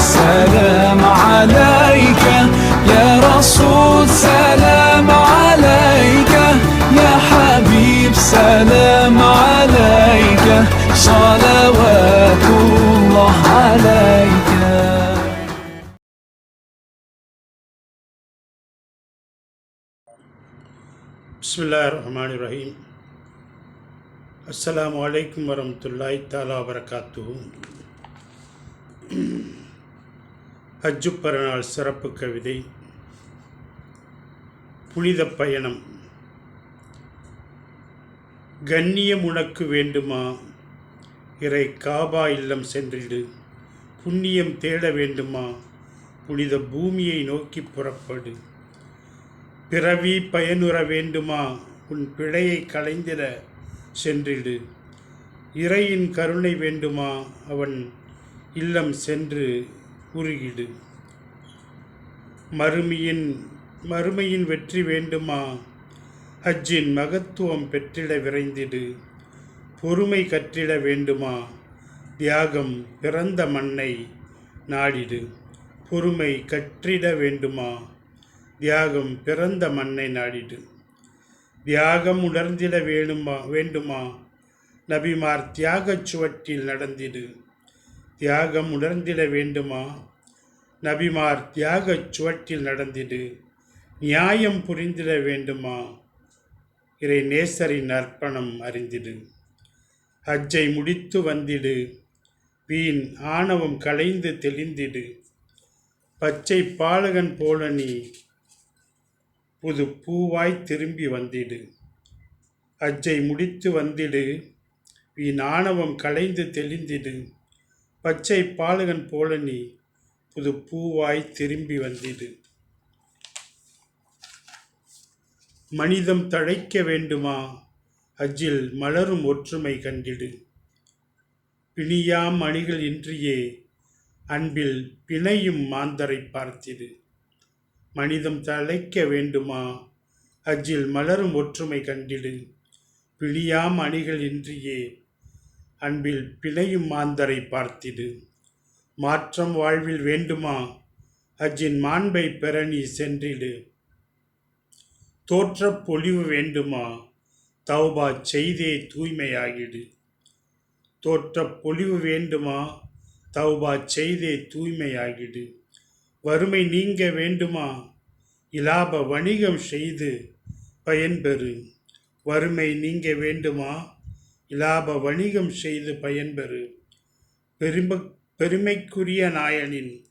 سلام عليك. يا رسول سلام عليك. يا حبيب سلام عليك. صلوات الله عليك. بسم الله الرحمن الرحيم السلام عليكم ورحمة الله تعالى وبركاته ஹஜ்ஜு பரநாள் சிறப்பு கவிதை. புனித பயணம். கண்ணியம் உனக்கு வேண்டுமா? இறை காபா இல்லம் சென்றிடு. புண்ணியம் தேட வேண்டுமா? புனித பூமியை நோக்கி புறப்படு. பிறவி பயனுற வேண்டுமா? உன் பிழையை களைந்திட சென்றிடு. இறையின் கருணை வேண்டுமா? அவன் இல்லம் சென்று குறியீடு மறுமையின் மறுமையின் வெற்றி வேண்டுமா? ஹஜ்ஜின் மகத்துவம் பெற்றிட விரைந்திடு. பொறுமை கற்றிட வேண்டுமா? தியாகம் பிறந்த மண்ணை நாடிடு. பொறுமை கற்றிட வேண்டுமா? தியாகம் பிறந்த மண்ணை நாடிடு. தியாகம் உணர்ந்திட வேணுமா வேண்டுமா? நபிமார் தியாகச் சுவற்றில் நடந்திடு. தியாகம் உணர்ந்திட வேண்டுமா? நபிமார் தியாகச் சுவற்றில் நடந்திடு நியாயம் புரிந்திட வேண்டுமா? இறை நேசரின் அர்ப்பணம் அறிந்திடு ஹஜ்ஜை முடித்து வந்திடு வீண் ஆணவம் களைந்து தெளிந்திடு பச்சை பாலகன் போல நீ புது பூவாய் திரும்பி வந்திடு. அஜ்ஜை முடித்து வந்திடு வீண் ஆணவம் களைந்து தெளிந்திடு பச்சை பாலகன் போல நீ புது பூவாய் திரும்பி வந்திடு. மனிதம் தழைக்க வேண்டுமா? அஜில் மலரும் ஒற்றுமை கண்டிடு. பிணியாம் அணிகள் இன்றியே அன்பில் பிணையும் மாந்தரை பார்த்திடு. மனிதம் தழைக்க வேண்டுமா? அஜில் மலரும் ஒற்றுமை கண்டிடு. பிழியாம் அணிகள் இன்றியே அன்பில் பிணையும் மாந்தரை பார்த்திடு. மாற்றம் வாழ்வில் வேண்டுமா? அஜின் மாண்பை பெற நீ சென்றிடு. தோற்ற பொலிவு வேண்டுமா? தௌபா செய்தே தூய்மையாகிடு. தோற்ற பொலிவு வேண்டுமா? தௌபா செய்தே தூய்மையாகிடு. வறுமை நீங்க வேண்டுமா? இலாப வணிகம் செய்து பயன்பெறு. வறுமை நீங்க வேண்டுமா? இலாப வணிகம் செய்து பயன்பெறு. பெரும பெருமைக்குரிய நாயனின்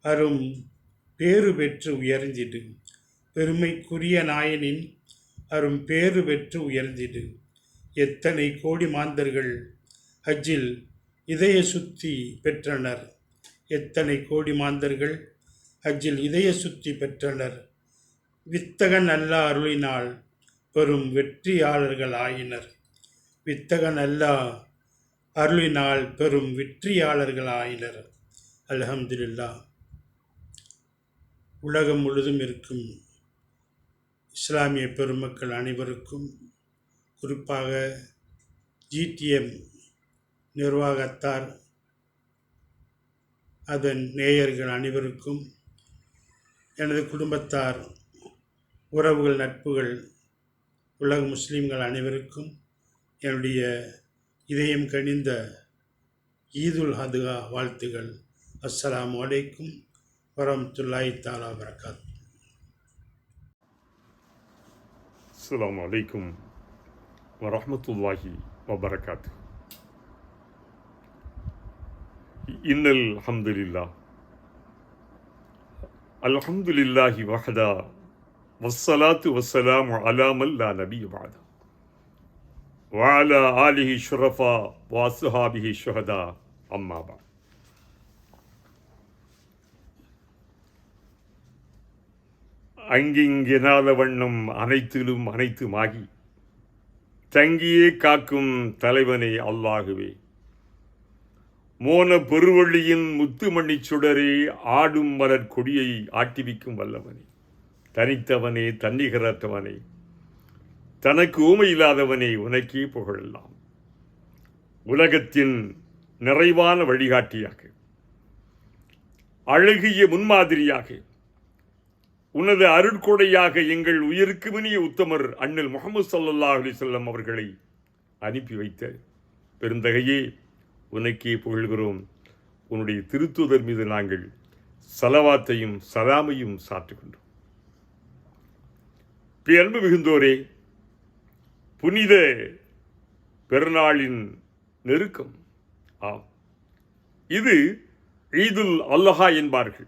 அரும் பேறு பெற்று உயர்ந்திடு. பெருமைக்குரிய நாயனின் அரும் பேறு பெற்று உயர்ந்திடு. எத்தனை கோடி மாந்தர்கள் ஹஜ்ஜில் இதய சுத்தி பெற்றனர். எத்தனை கோடி மாந்தர்கள் ஹஜ்ஜில் இதய சுத்தி பெற்றனர். வித்தகன் அல்ல அருளினால் பெரும் வெற்றியாளர்கள் ஆயினர் வித்தகன் அல்ல அருளினால் பெரும் வெற்றியாளர்கள் அலஹம்துல்லா உலகம் முழுதும் இருக்கும் இஸ்லாமிய பெருமக்கள் அனைவருக்கும் குறிப்பாக ஜிடிஎம் நிர்வாகத்தார் அதன் நேயர்கள் அனைவருக்கும் எனது குடும்பத்தார் உறவுகள் நட்புகள் உலக முஸ்லீம்கள் அனைவருக்கும் என்னுடைய இதயம் கணிந்த ஈதுல் ஹதுகா வாழ்த்துகள். அஸ்லாம் வலைக்கும் வரமத்துல்லாய் தாலா வரகாத் அஸ்லாம் வலைக்கும் வரமத்துல்லாஹி வபரகாத். இன்னல் அஹம்துலில்லா அல்ஹம்துலில்லாஹி வஹதா வஸ்ஸலாத்து வஸ்ஸலாம் அலாமல் லா நபி பாதா வால ஆலிஹி ஷுரஃபா வாசுஹாபிஹி ஷுஹதா அம்மாபா அங்கிங்கெனாத வண்ணம் அனைத்திலும் அனைத்துமாகி தங்கியே காக்கும் தலைவனே அல்லாகுவே மோன பெருவள்ளியின் முத்துமணி சுடரே ஆடும் மலர் கொடியை ஆட்டிவிக்கும் வல்லவனே. தனித்தவனே தன்னிகரற்றவனே தனக்கு ஊமை இல்லாதவனை உனக்கே புகழலாம். உலகத்தின் நிறைவான வழிகாட்டியாக அழகிய முன்மாதிரியாக உனது அருட்கொடையாக எங்கள் உயிருக்கு மினிய உத்தமர் அண்ணல் முகமது ஸல்லல்லாஹு அலைஹி அவர்களை அனுப்பி வைத்த பெருந்தகையே உனக்கே புகழ்கிறோம். உன்னுடைய திருத்துதர் மீது நாங்கள் சலவாத்தையும் சலாமையும் சாற்றுகின்றோம். பேரன்பு மிகுந்தோரே புனித பெருநாளின் நெருக்கம். ஆம். இது ஈதுல் அல்லஹா என்பார்கள்.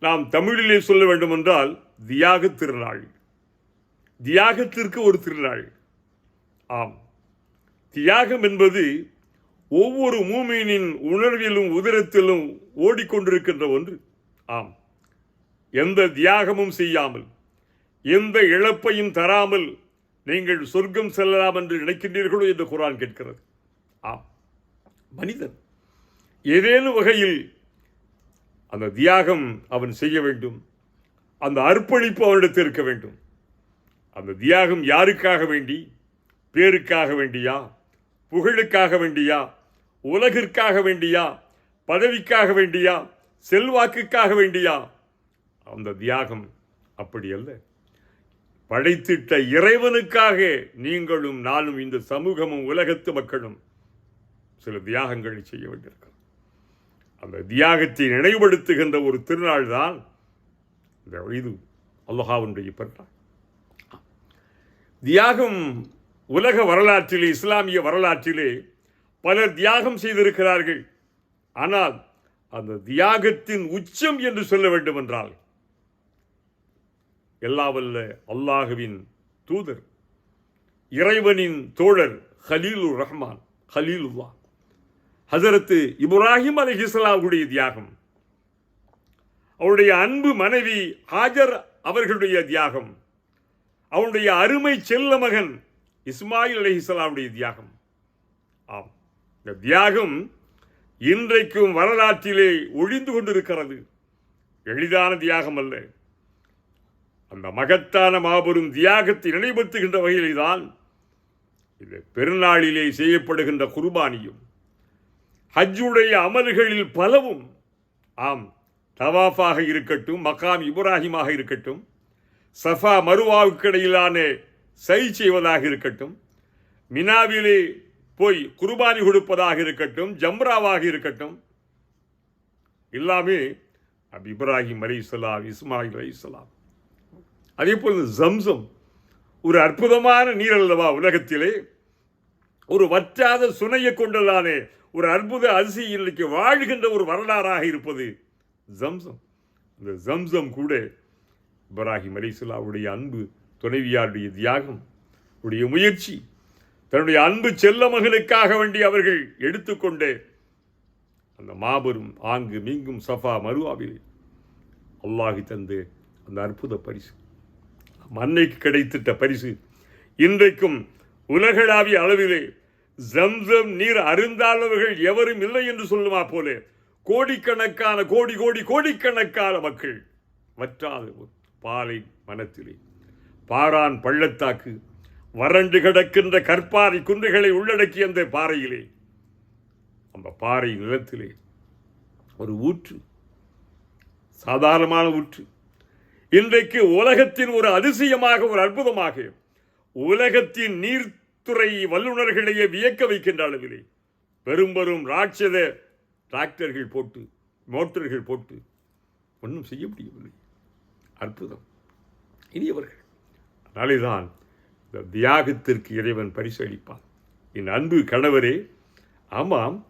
நாம் தமிழிலே சொல்ல வேண்டுமென்றால் தியாக திருநாள். தியாகத்திற்கு ஒரு திருநாள். ஆம். தியாகம் என்பது ஒவ்வொரு மூமீனின் உணர்விலும் உதிரத்திலும் ஓடிக்கொண்டிருக்கின்ற ஒன்று. ஆம். எந்த தியாகமும் செய்யாமல் எந்த இழப்பையும் தராமல் நீங்கள் சொர்க்கம் செல்லலாம் என்று நினைக்கின்றீர்களோ என்று குரான் கேட்கிறது. ஆம். மனிதன் ஏதேனும் வகையில் அந்த தியாகம் அவன் செய்ய வேண்டும். அந்த அர்ப்பணிப்பு அவனிடத்தில் இருக்க வேண்டும். அந்த தியாகம் யாருக்காக வேண்டி? பேருக்காக வேண்டியா? புகழுக்காக வேண்டியா? உலகிற்காக வேண்டியா? பதவிக்காக வேண்டியா? செல்வாக்குக்காக வேண்டியா? அந்த தியாகம் அப்படி அல்ல. படைத்திட்ட இறைவனுக்காக நீங்களும் நானும் இந்த சமூகமும் உலகத்து மக்களும் சில தியாகங்களை செய்ய வேண்டியிருக்கிறோம் அந்த தியாகத்தை நினைவுபடுத்துகின்ற ஒரு திருநாள் தான் இந்த இது அல்லஹாவுடைய பெருநாள் தியாகம் உலக வரலாற்றிலே இஸ்லாமிய வரலாற்றிலே பலர் தியாகம் செய்திருக்கிறார்கள். ஆனால் அந்த தியாகத்தின் உச்சம் என்று சொல்ல வேண்டும் என்றால் எல்லாவல்ல அல்லாஹுவின் தூதர் இறைவனின் தோழர் ஹலீலுர் ரஹ்மான் ஹலீலுல்லா. ஹசரத்து இப்ராஹிம் அலிஹிஸ்லாவுடைய தியாகம் அவருடைய அன்பு மனைவி ஹாஜர் அவர்களுடைய தியாகம் அவனுடைய அருமை செல்ல மகன் இஸ்மாயில் அலிஹிஸ்லாமுடைய தியாகம். ஆம் இந்த தியாகம் இன்றைக்கும் வரலாற்றிலே ஒழிந்து கொண்டிருக்கிறது. எளிதான தியாகம் அல்ல அந்த மகத்தான மாபெரும் தியாகத்தை நினைவுபடுத்துகின்ற வகையில்தான் இந்த பெருநாளிலே செய்யப்படுகின்ற குர்பானியும் ஹஜ்ஜுடைய அமல்களில் பலவும் ஆம் தவாஃபாக இருக்கட்டும் மகாம் இப்ராஹிமாக இருக்கட்டும் சஃபா மருவாவுக்கு இடையிலான சை செய்வதாக இருக்கட்டும் மினாவிலே போய் குர்பானி கொடுப்பதாக இருக்கட்டும் ஜம்ராவாக இருக்கட்டும் எல்லாமே அப் இப்ராஹிம் அலி இஸ்லாம் இஸ்மாயில் அலி இஸ்லாம் அதே போல் ஜம்சம் ஒரு அற்புதமான நீர் அல்லவா உலகத்திலே ஒரு வற்றாத சுனையை கொண்டதானே ஒரு அற்புத அரிசி இன்றைக்கு வாழ்கின்ற ஒரு வரலாறாக இருப்பது ஜம்சம். இந்த ஜம்சம் கூட இப்ராஹிம் அலிசுல்லாவுடைய அன்பு துணைவியாருடைய தியாகம் உடைய முயற்சி தன்னுடைய அன்பு செல்ல மகளுக்காக வேண்டி அவர்கள் எடுத்துக்கொண்டு அந்த மாபெரும் ஆங்கு மீங்கும் சஃபா மருவாவில் அல்லாஹி தந்து அந்த அற்புத பரிசு. மன்னைக்கு கிடைத்திட்ட பரிசு. இன்றைக்கும் உலகளாவிய அளவிலே ஜம்சம் நீர் அருந்தாளவர்கள் எவரும் இல்லை என்று சொல்லுமா போல. கோடிக்கணக்கான கோடி கோடி கோடிக்கணக்கான மக்கள் வற்றாத பாலை மனத்திலே. பாரான் பள்ளத்தாக்கு வறண்டு கிடக்கின்ற கற்பாறை குன்றுகளை உள்ளடக்கிய அந்த பாறையிலே. அந்த பாறை நிலத்திலே ஒரு ஊற்று சாதாரணமான ஊற்று. இன்றைக்கு உலகத்தின் ஒரு அதிசயமாக ஒரு அற்புதமாக உலகத்தின் நீர்த்துறை வல்லுநர்களையே வியக்க வைக்கின்ற அளவிலே பெரும்பெரும் ராட்சத டிராக்டர்கள் போட்டு மோட்டர்கள் போட்டு ஒன்றும் செய்ய முடியவில்லை. அற்புதம். இனியவர்கள் அதனாலே தான் இந்த தியாகத்திற்கு இறைவன் பரிசளிப்பான். என் அன்பு கணவரே ஆமாம்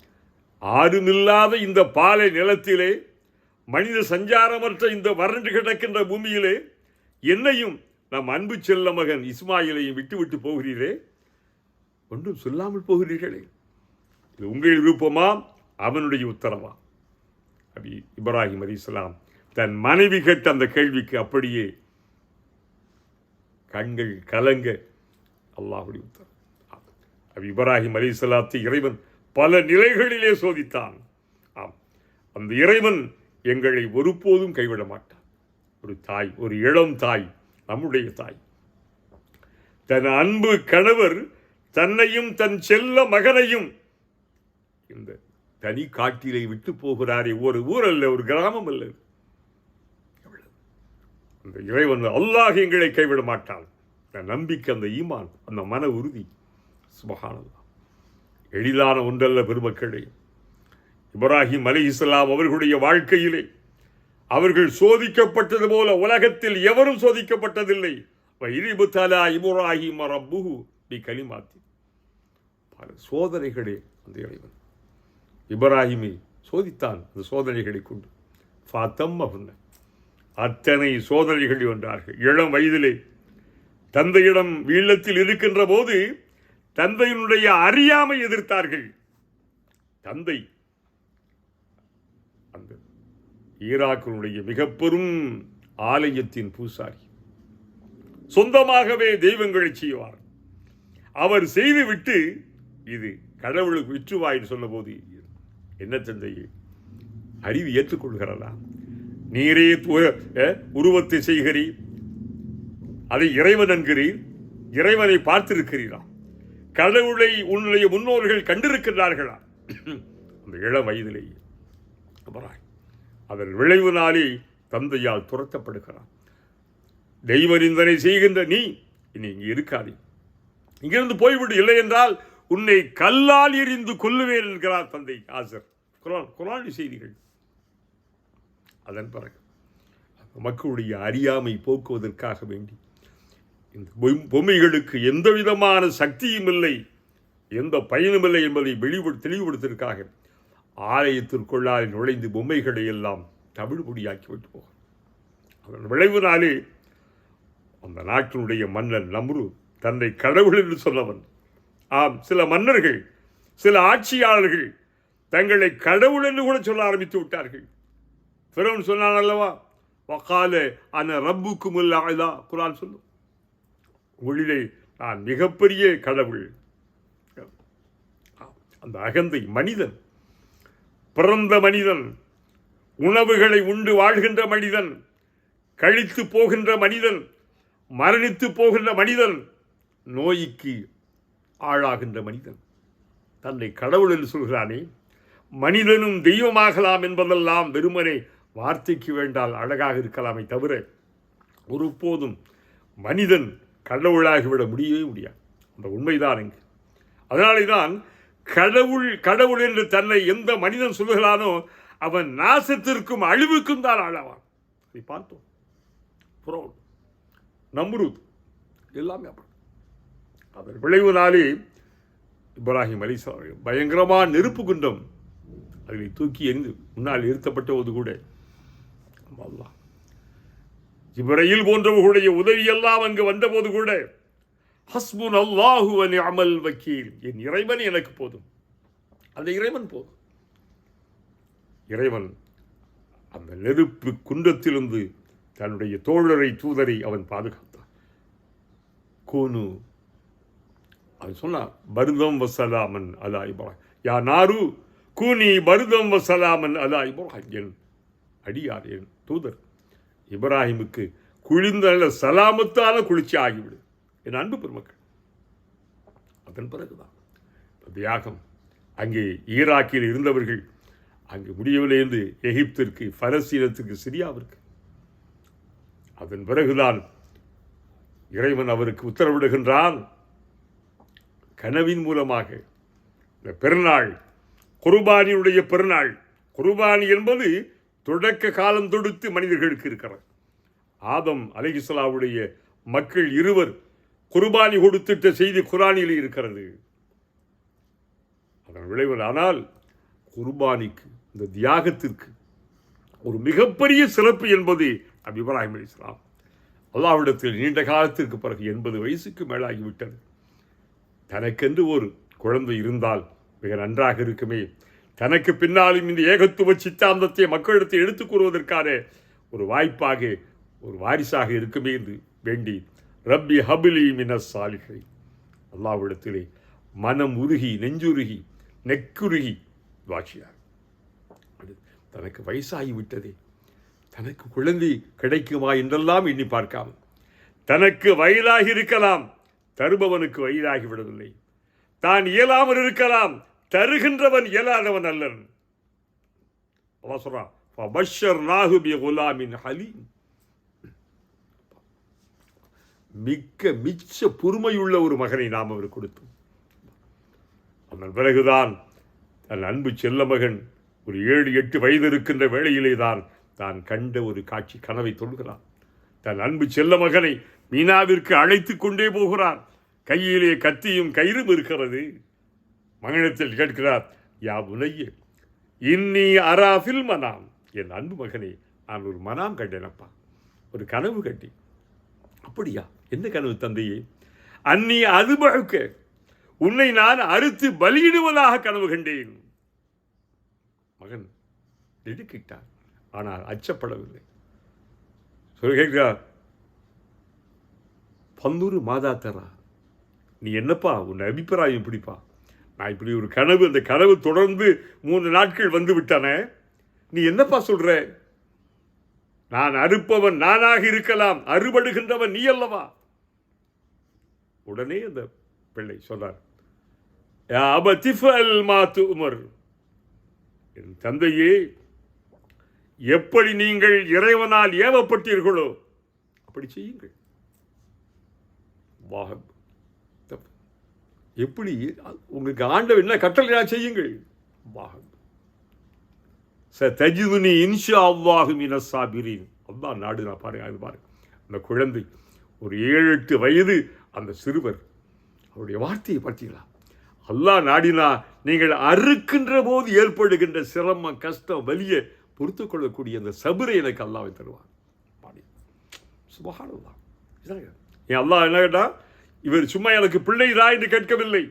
ஆறுமில்லாத இந்த பாலை நிலத்திலே மனித சஞ்சாரமற்ற இந்த வறண்டு கிடக்கின்ற பூமியிலே என்னையும் நம் அன்பு செல்ல மகன் இஸ்மாயிலையும் விட்டுவிட்டு போகிறீரே ஒன்றும் சொல்லாமல் போகிறீர்களே? இது உங்கள் விருப்பமா? அவனுடைய உத்தரவா? அபி இப்ராஹிம் அலிஸ்லாம் தன் மனைவி கேட்ட அந்த கேள்விக்கு அப்படியே கண்கள் கலங்க அல்லாஹுடைய உத்தரவு. அபி இப்ராஹிம் அலிஸ்லாத்தை இறைவன் பல நிலைகளிலே சோதித்தான். ஆம். அந்த இறைவன் எங்களை ஒருபோதும் கைவிட மாட்டான் ஒரு தாய் ஒரு இளம் தாய் நம்முடைய தாய். தன் அன்பு கணவர் தன்னையும் தன் செல்ல மகனையும் இந்த தனி காட்டிலே விட்டு போகிறாரே ஒரு ஊர் அல்ல ஒரு கிராமம் அல்ல அந்த இறைவன் அல்லாஹ் எங்களை கைவிட மாட்டான். அந்த நம்பிக்கை அந்த ஈமான் அந்த மன உறுதி. சுபகானல்லாம் எளிதான ஒன்றல்ல பெருமக்களே. இப்ராஹிம் அலி இஸ்லாம் அவர்களுடைய வாழ்க்கையிலே அவர்கள் சோதிக்கப்பட்டது போல உலகத்தில் எவரும் சோதிக்கப்பட்டதில்லை. வைரிபுத்தலா தலா இப்ராஹிம் ரப்புஹு பி கலிமாத்தி. பல சோதனைகளே அந்த இறைவன். இப்ராஹிமை சோதித்தான் அந்த சோதனைகளை கொண்டு. ஃபாத்தம் அத்தனை சோதனைகள் வென்றார்கள் இளம் வயதிலே தந்தையிடம் வீழத்தில் இருக்கின்ற போது தந்தையினுடைய அறியாமை எதிர்த்தார்கள். தந்தை அந்த ஈராக்கினுடைய மிக பெரும் ஆலயத்தின் பூசாரி. சொந்தமாகவே தெய்வங்களை செய்வார். அவர் செய்துவிட்டு இது கடவுளுக்கு விற்றுவாயின்னு சொன்னபோது என்ன தந்தையே அறிவு ஏற்றுக்கொள்கிறதா? நீரே உருவத்தை செய்கிறீர். அதை இறைவன் என்கிறீர் இறைவனை பார்த்திருக்கிறீரா? கடவுளை உன்னுடைய முன்னோர்கள் கண்டிருக்கிறார்களா அந்த இளம் வயதிலேயே. அபராய் அதன் விளைவினாலே தந்தையால் துரத்தப்படுகிறான். தெய்வ நிந்தனை செய்கின்ற நீ இனி இங்கே இருக்காதே. இங்கிருந்து போய்விடு இல்லை என்றால் உன்னை கல்லால் எறிந்து கொல்லுவேன் என்கிறார் தந்தை ஆசர். குரான் குரான் செய்திகள். அதன் பிறகு மக்களுடைய அறியாமை போக்குவதற்காக வேண்டி இந்த பொம்மைகளுக்கு எந்த விதமான சக்தியும் இல்லை எந்த பயனும் இல்லை என்பதை வெளிவு தெளிவுபடுத்துவதற்காக ஆலயத்திற்குள்ளால் நுழைந்து பொம்மைகளை எல்லாம் தவிடுபொடியாக்கி விட்டு போகும் அதன் விளைவினாலே அந்த நாட்டினுடைய மன்னன் நம்ரு தன்னை கடவுள் என்று சொன்னவன் ஆம் சில மன்னர்கள் சில ஆட்சியாளர்கள் தங்களை கடவுள் என்று கூட சொல்ல ஆரம்பித்து விட்டார்கள். பிறவன் சொன்னான் அல்லவா வக்கால அன ரப்புக்கு முல்லா குரான் சொல்லும். ஒளிலே நான் மிகப்பெரிய கடவுள். அந்த அகந்தை மனிதன் பிறந்த மனிதன் உணவுகளை உண்டு வாழ்கின்ற மனிதன் கழித்து போகின்ற மனிதன் மரணித்து போகின்ற மனிதன் நோய்க்கு ஆளாகின்ற மனிதன். தன்னை கடவுள் என்று சொல்கிறானே மனிதனும் தெய்வமாகலாம் என்பதெல்லாம் வெறுமனே வார்த்தைக்கு வேண்டால் அழகாக இருக்கலாமே தவிர ஒருபோதும் மனிதன் கடவுளாகிவிட முடியவே முடியாது. அந்த உண்மைதான் இங்கு. அதனாலே தான் கடவுள் கடவுள் என்று தன்னை எந்த மனிதன் சொல்லுகிறானோ அவன் நாசத்திற்கும் அழிவுக்கும் தான் ஆளாவான். அதை பார்த்தோம். புரோன் நம்ருத். எல்லாமே அப்படி. அதன் நாளே இப்ராஹிம் அலிஸ்லாம் பயங்கரமான நெருப்பு குண்டம். அதில் தூக்கி எறிந்து முன்னால் இருத்தப்பட்டவது கூட. அல்லாஹ். ஜிப்ரையில் போன்றவர்களுடைய உதவியெல்லாம் அங்கு வந்தபோது கூட ஹஸ்புன் அல்லாஹு அனி அமல் வக்கீல். என் இறைவன் எனக்கு போதும். அந்த இறைவன் போதும். இறைவன் அந்த நெருப்பு குண்டத்திலிருந்து தன்னுடைய தோழரை தூதரை அவன் பாதுகாத்தான். கூனு அவன் சொன்னான் பருதம் வசலாமன் அலா இப்ராஹிம். யா நாரு கூனி பருதம் வசலாமன் அலா இப்ராஹிம். என் அடியார் என் தூதர் இப்ராஹிமுக்கு குளிர்ந்த சலாமத்தால சலாமத்தான குளிர்ச்சி ஆகிவிடு என் அன்பு பெருமக்கள். அதன் பிறகுதான் தியாகம் அங்கே ஈராக்கில் இருந்தவர்கள் அங்கு முடியவில்லை என்று எகிப்திற்கு பலஸ்தீனத்துக்கு சிரியாவிற்கு. அதன் பிறகுதான் இறைவன் அவருக்கு உத்தரவிடுகின்றான் கனவின் மூலமாக. இந்த பெருநாள் குருபானியுடைய பெருநாள். குருபானி என்பது தொடக்க காலம் தொடுத்து மனிதர்களுக்கு இருக்கிறார் ஆதம் அலைகிஸ்லாவுடைய மக்கள் இருவர் குர்பானி கொடுத்துட்ட செய்தி குரானில் இருக்கிறது. அதன் விளைவு ஆனால் குர்பானிக்கு இந்த தியாகத்திற்கு ஒரு மிகப்பெரிய சிறப்பு என்பது நபி இப்ராஹிம் அலி இஸ்லாம் அல்லாவிடத்தில் நீண்ட காலத்திற்கு பிறகு எண்பது வயசுக்கு மேலாகிவிட்டது. தனக்கென்று ஒரு குழந்தை இருந்தால் மிக நன்றாக இருக்குமே. தனக்கு பின்னாலும் இந்த ஏகத்துவ சித்தாந்தத்தை மக்களிடத்தை எடுத்துக் கூறுவதற்கான ஒரு வாய்ப்பாக ஒரு வாரிசாக இருக்குமே என்று வேண்டி ரப்பி ஹபிலி மினஸ் சாலிகை அல்லாவிடத்திலே மனம் உருகி நெஞ்சுருகி நெக்குருகி வாட்சியார் தனக்கு வயசாகி விட்டதே தனக்கு குழந்தை கிடைக்குமா என்றெல்லாம் எண்ணி பார்க்காமல் தனக்கு வயதாகி இருக்கலாம் தருபவனுக்கு வயதாகி விடவில்லை. தான் இயலாமல் இருக்கலாம் தருகின்றவன் இயலாதவன் அல்லன். அவன் சொல்றான் ஹலீம். மிக்க மிச்ச பொறுமையுள்ள ஒரு மகனை நாம் அவர் கொடுத்தோம். அதன் பிறகுதான் தன் அன்பு செல்ல மகன் ஒரு ஏழு எட்டு வயது இருக்கின்ற வேளையிலே தான் தான் கண்ட ஒரு காட்சி கனவை தொழுகிறான் தன் அன்பு செல்ல மகனை மீனாவிற்கு அழைத்து கொண்டே போகிறான். கையிலே கத்தியும் கயிறும் இருக்கிறது. மகனத்தில் கேட்கிறார் யா உனைய இன்னி அராஃபில் மனாம். என் அன்பு மகனே நான் ஒரு மனாம் கண்டேனப்பா. ஒரு கனவு கட்டி அப்படியா? என்ன கனவு தந்தையே? அன்னி அது பழுக்க உன்னை நான் அறுத்து பலியிடுவதாக கனவு கண்டேன். மகன் திடுக்கிட்டார் ஆனால் அச்சப்படவில்லை. சொல்லி கேட்கிறார் பன்னூறு மாதா தரா நீ என்னப்பா உன் அபிப்பிராயம் இப்படிப்பா? நான் இப்படி ஒரு கனவு அந்த கனவு தொடர்ந்து மூன்று நாட்கள் வந்து விட்டானே. நீ என்னப்பா சொல்கிற நான் அறுப்பவன் நானாக இருக்கலாம். அறுபடுகின்றவன் நீ அல்லவா? உடனே அந்த பிள்ளை சொன்னார் "யா அப திஃபல் என் தந்தையே எப்படி நீங்கள் இறைவனால் ஏவப்பட்டீர்களோ அப்படி செய்யுங்கள். வாகம் தப்பு. எப்படி உங்களுக்கு ஆண்டவன் என்ன கட்டளையா செய்யுங்கள். வாகம் தஜிதுனி இன்ஷா அல்லாஹு மின சாபிரின் அல்லாஹ் நாடு நான் பாருங்க அது பாருங்க. அந்த குழந்தை ஒரு ஏழு எட்டு வயது அந்த சிறுவர் அவருடைய வார்த்தையை பார்த்தீங்களா அல்லாஹ் நாடினா நீங்கள் அறுக்கின்ற போது ஏற்படுகின்ற சிரமம் கஷ்டம் வலிய பொறுத்து கொள்ளக்கூடிய அந்த சபுரை எனக்கு அல்லாவை தருவார். பாடி சுபஹானல்லாஹ். என் அல்லாஹ் என்ன கேட்டா இவர் சும்மா எனக்கு பிள்ளைதா என்று கேட்கவில்லை.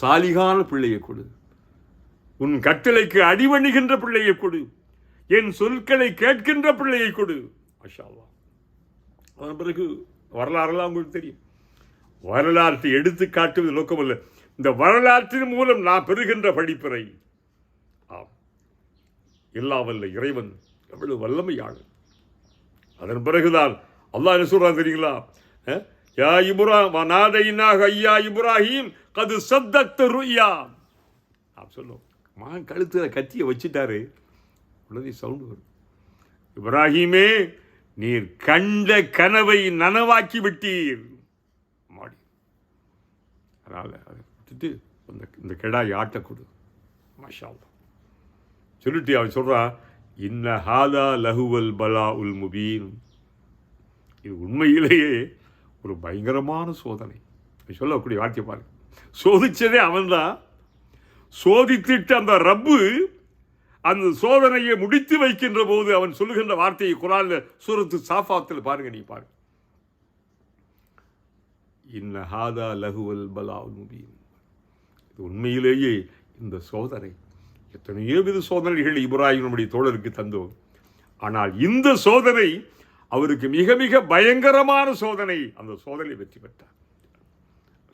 சாலிகான பிள்ளையை கொடு. உன் கட்டளைக்கு அடிவணிகின்ற பிள்ளையை கொடு. என் சொற்களை கேட்கின்ற பிள்ளையை கொடு. அஷாவா அதன் பிறகு வரலாறெல்லாம் உங்களுக்கு தெரியும். வரலாற்றை எடுத்து காட்டுவது நோக்கமல்ல இந்த வரலாற்றின் மூலம் நான் பெறுகின்ற படிப்பினை ஆம். எல்லா வல்ல இறைவன் எவ்வளவு வல்லமையாளன் அதன் பிறகுதான் அல்லாஹ் என்ன சொல்கிறான் தெரியுங்களா? யா இப்ராஹிம் நாதையினாக ஐயா இப்ராஹிம் கது சத்தத்து ருய்யா. நாம் சொல்லுவோம் மகன் கழுத்தில் கத்தியை வச்சுட்டாரு. உடனே சவுண்டு வரும். இப்ராஹிமே நீர் கண்ட கனவை நனவாக்கி விட்டீர். மாடி. அதனால் அதை விட்டுட்டு அந்த இந்த கிடாய் ஆட்டை கொடு. மாஷா சொல்லிட்டு அவன் சொல்கிறா இன்ன ஹாதா லஹுவல் பலா உல் முபீன். இது உண்மையிலேயே ஒரு பயங்கரமான சோதனை. சொல்லக்கூடிய வார்த்தை பாருங்க சோதிச்சதே அவன்தான். சோதித்திட்டு அந்த ரப்பு அந்த சோதனையை முடித்து வைக்கின்ற போது அவன் சொல்லுகின்ற வார்த்தையை குரான் சூரத்து சாஃபாத்தில் பாருங்க நீ பாருங்க இன்ன ஹாதா லகுவல் பலாவுல் முபீன். இது உண்மையிலேயே இந்த சோதனை. எத்தனையோ வித சோதனைகள் இப்ராஹிம் நம்முடைய தோழருக்கு தந்தோம். ஆனால் இந்த சோதனை அவருக்கு மிக மிக பயங்கரமான சோதனை. அந்த சோதனை வெற்றி பெற்றார்.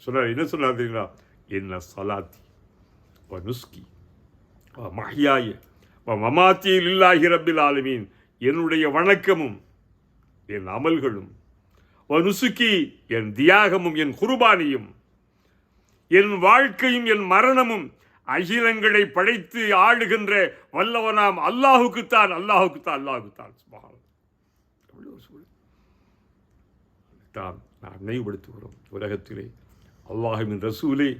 சொன்னார் என்ன சொன்னார் தெரியுங்களா? என்ன சலாத்தி வனுஸ்கி மஹியாய. மமாத்தியில் மஹ்யாய ரபில் ஆலமீன். என்னுடைய வணக்கமும் என் அமல்களும் வனுசுக்கி என் தியாகமும் என் குருபானியும் என் வாழ்க்கையும் என் மரணமும் அகிலங்களை படைத்து ஆளுகின்ற வல்லவனாம் அல்லாஹுக்குத்தான் அல்லாஹுக்குத்தான் அல்லாஹுக்குத்தான். சுபஹான் தான் நாம் நினைவுபடுத்துகிறோம். உலகத்திலே அல்லாஹுவின் ரசூலே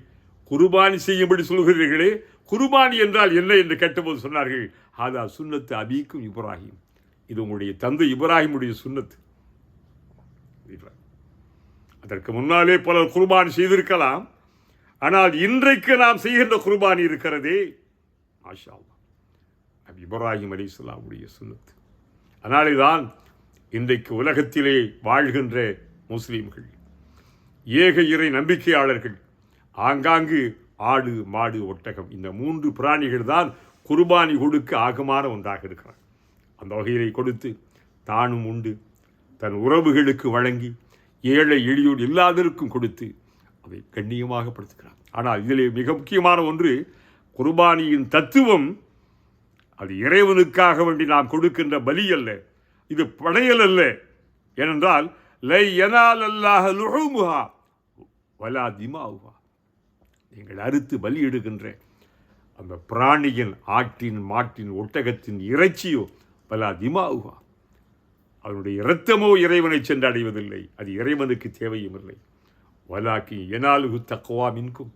குருபானி செய்யும்படி சொல்கிறீர்களே குருபானி என்றால் என்ன என்று கேட்டபோது சொன்னார்கள் ஹாதா சுன்னத்து அபீக்கும் இப்ராஹிம். இது உங்களுடைய தந்தை இப்ராஹிமுடைய சுன்னத்து. அதற்கு முன்னாலே பலர் குர்பானி செய்திருக்கலாம். ஆனால் இன்றைக்கு நாம் செய்கின்ற குர்பானி இருக்கிறதே மாஷா அது இப்ராஹிம் அலி இஸ்லாமுடைய சுன்னத்து. அதனாலே தான் இன்றைக்கு உலகத்திலே வாழ்கின்ற முஸ்லீம்கள் ஏக இறை நம்பிக்கையாளர்கள் ஆங்காங்கு ஆடு மாடு ஒட்டகம் இந்த மூன்று பிராணிகள் தான் குர்பானி கொடுக்க ஆகமான ஒன்றாக இருக்கிறான். அந்த வகையிலே கொடுத்து தானும் உண்டு. தன் உறவுகளுக்கு வழங்கி ஏழை எளியோடு எல்லாதருக்கும் கொடுத்து அதை கண்ணியமாக படுத்துக்கிறான். ஆனால் இதிலே மிக முக்கியமான ஒன்று குர்பானியின் தத்துவம் அது இறைவனுக்காக வேண்டி நாம் கொடுக்கின்ற பலி அல்ல இது படையல் அல்ல. ஏனென்றால் லை எனால் அல்லாஹ் லுஹுமுஹா வலா திமாவுஹா நீங்கள் அறுத்து பலி அந்த பிராணியின் ஆட்டின் மாட்டின் ஒட்டகத்தின் இறைச்சியோ பல அதிமாகுவா அவனுடைய இரத்தமோ இறைவனை சென்று அடைவதில்லை. அது இறைவனுக்கு தேவையும் இல்லை. வலாக்கி எனாலுகு தக்குவா மின்கும்.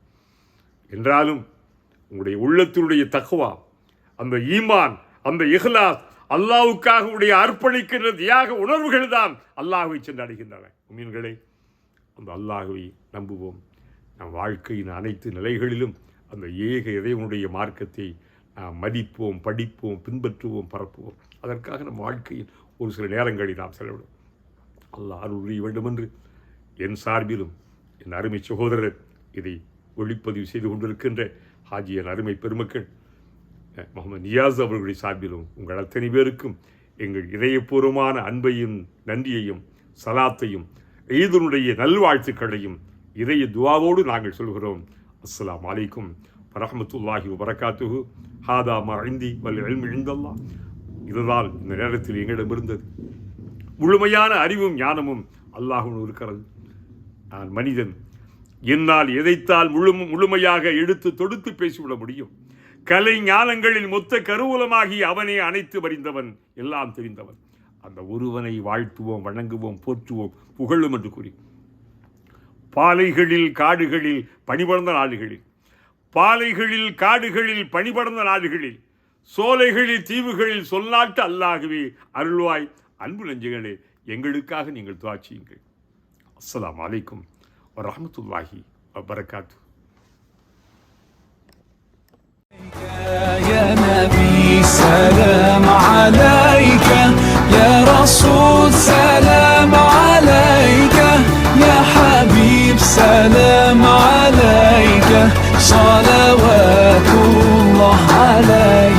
என்றாலும் உங்களுடைய உள்ளத்தினுடைய தக்குவா அந்த ஈமான் அந்த இஹ்லாஸ் அல்லாவுக்காக உடைய அர்ப்பணிக்கின்ற தியாக உணர்வுகள் தான் அல்லாஹுவை சென்று அடைகின்றன. அந்த அல்லாஹுவை நம்புவோம். நம் வாழ்க்கையின் அனைத்து நிலைகளிலும் அந்த ஏக இறைவனுடைய மார்க்கத்தை நாம் மதிப்போம் படிப்போம் பின்பற்றுவோம் பரப்புவோம். அதற்காக நம் வாழ்க்கையில் ஒரு சில நேரங்களில் நாம் செலவிடும் அல்லாஹ் அருள் வேண்டுமென்று என் சார்பிலும் என் அருமை சகோதரர் இதை ஒளிப்பதிவு செய்து கொண்டிருக்கின்ற ஹாஜி என் அருமை பெருமக்கள் முகமது நியாஸ் அவர்களுடைய சார்பிலும் உங்கள் அத்தனை பேருக்கும் எங்கள் இதயபூர்வமான அன்பையும் நன்றியையும் சலாத்தையும் ஈதனுடைய நல்வாழ்த்துக்களையும் இதய துவாவோடு நாங்கள் சொல்கிறோம். அஸ்லாம் அலைக்கும் வரமத்துல்லாஹி வபரகாத்துஹு. ஹாதா மஹிந்தி இந்தி வல் இல்மு இந்தல்லாஹ். இதுதான் இந்த நேரத்தில் எங்களிடம் இருந்தது. முழுமையான அறிவும் ஞானமும் அல்லாஹும் இருக்கிறது நான் மனிதன். என்னால் எதைத்தால் முழு முழுமையாக எடுத்து தொடுத்து பேசிவிட முடியும்? கலை ஞானங்களில் மொத்த கருவூலமாகி அவனே அனைத்து வரிந்தவன் எல்லாம் தெரிந்தவன். அந்த ஒருவனை வாழ்த்துவோம் வணங்குவோம் போற்றுவோம் புகழும் என்று கூறி. பாலைகளில் காடுகளில் பணிபடர்ந்த நாடுகளில். பாலைகளில் காடுகளில் பணிபடர்ந்த நாடுகளில். சோலைகளில் தீவுகளில் சொல்லாட்டு அல்லாகவே அருள்வாய் அன்பு நெஞ்சுகளே எங்களுக்காக நீங்கள் துவாச்சியுங்கள் அஸ்லாம் வலைக்கும் வரமத்துல்லாஹி வபரகாத்து يا نبي سلام عليك. يا رسول سلام عليك السلام عليك صلوات الله عليك.